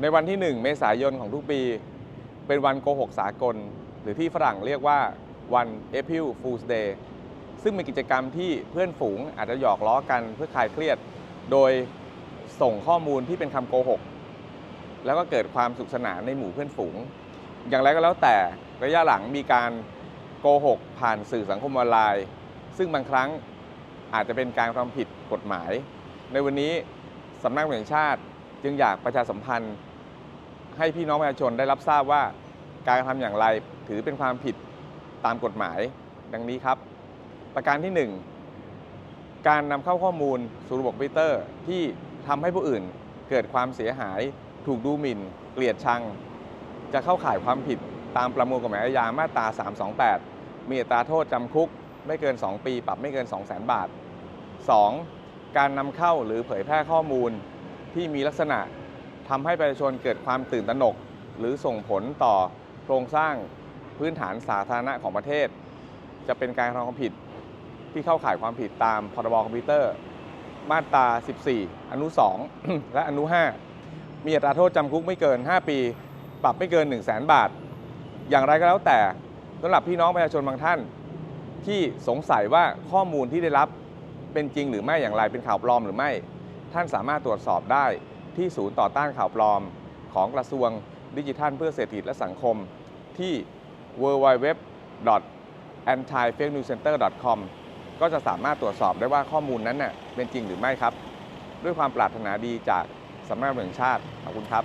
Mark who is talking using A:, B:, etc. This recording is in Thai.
A: ในวันที่ 1 เมษายนของทุกปี เป็นวันโกหกสากล หรือที่ฝรั่งเรียกว่าวัน April Fool's Day ซึ่งเป็นกิจกรรมที่เพื่อนฝูงอาจจะหยอกล้อกันเพื่อคลายเครียด โดยส่งข้อมูลที่เป็นคำโกหก แล้วก็เกิดความสุขสนานในหมู่เพื่อนฝูง อย่างไรก็แล้วแต่ระยะหลังมีการโกหกผ่านสื่อสังคมออนไลน์ ซึ่งบางครั้งอาจจะเป็นการความผิดกฎหมาย ในวันนี้สำนักงานแห่งชาติ จึงอยากประชาสัมพันธ์ ให้พี่น้องประชาชนได้รับทราบว่าการกระทำอย่างไรถือเป็นความผิดตามกฎหมาย ดังนี้ครับ ประการที่ 1 การนำเข้าข้อมูลสู่ระบบคอมพิวเตอร์ที่ทำให้ผู้อื่นเกิดความเสียหาย ถูกดูหมิ่น เกลียดชัง จะเข้าข่ายความผิดตามประมวลกฎหมายอาญามาตรา 328 มีอัตราโทษจำคุกไม่เกิน 2 ปี ปรับไม่เกิน 2 0 0 0 0 0 บาท 2. การนำเข้าหรือเผยแพร่ข้อมูล ที่มีลักษณะทำให้ประชาชนเกิดความตื่นตระหนก หรือส่งผลต่อโครงสร้างพื้นฐานสาธารณะของประเทศ จะเป็นการกระทำความผิดที่เข้าข่ายความผิดตามพรบคอมพิวเตอร์ มาตรา 14 อนุ 2 และอนุ 5 มีอัตราโทษจำคุกไม่เกิน 5 ปี ปรับไม่เกิน 1 0 0 0 0แบาท อย่างไรก็แล้วแต่สำหรับพี่น้องประชาชนบางท่าน ที่สงสัยว่าข้อมูลที่ได้รับเป็นจริงหรือไม่อย่างไรเป็นข่าวปลอมหรือไม่ ท่านสามารถตรวจสอบได้ที่ศูนย์ต่อต้านข่าวปลอม ของกระทรวงดิจิทัล เพื่อเศรษฐกิจและสังคมที่ www.antifake-news-center.com ก็จะสามารถตรวจสอบได้ว่าข้อมูลนั้นเน่ยเป็นจริงหรือไม่ครับ ด้วยความปรารถนาดีจากสำนักงานตำรวจแห่งชาติขอบคุณครับ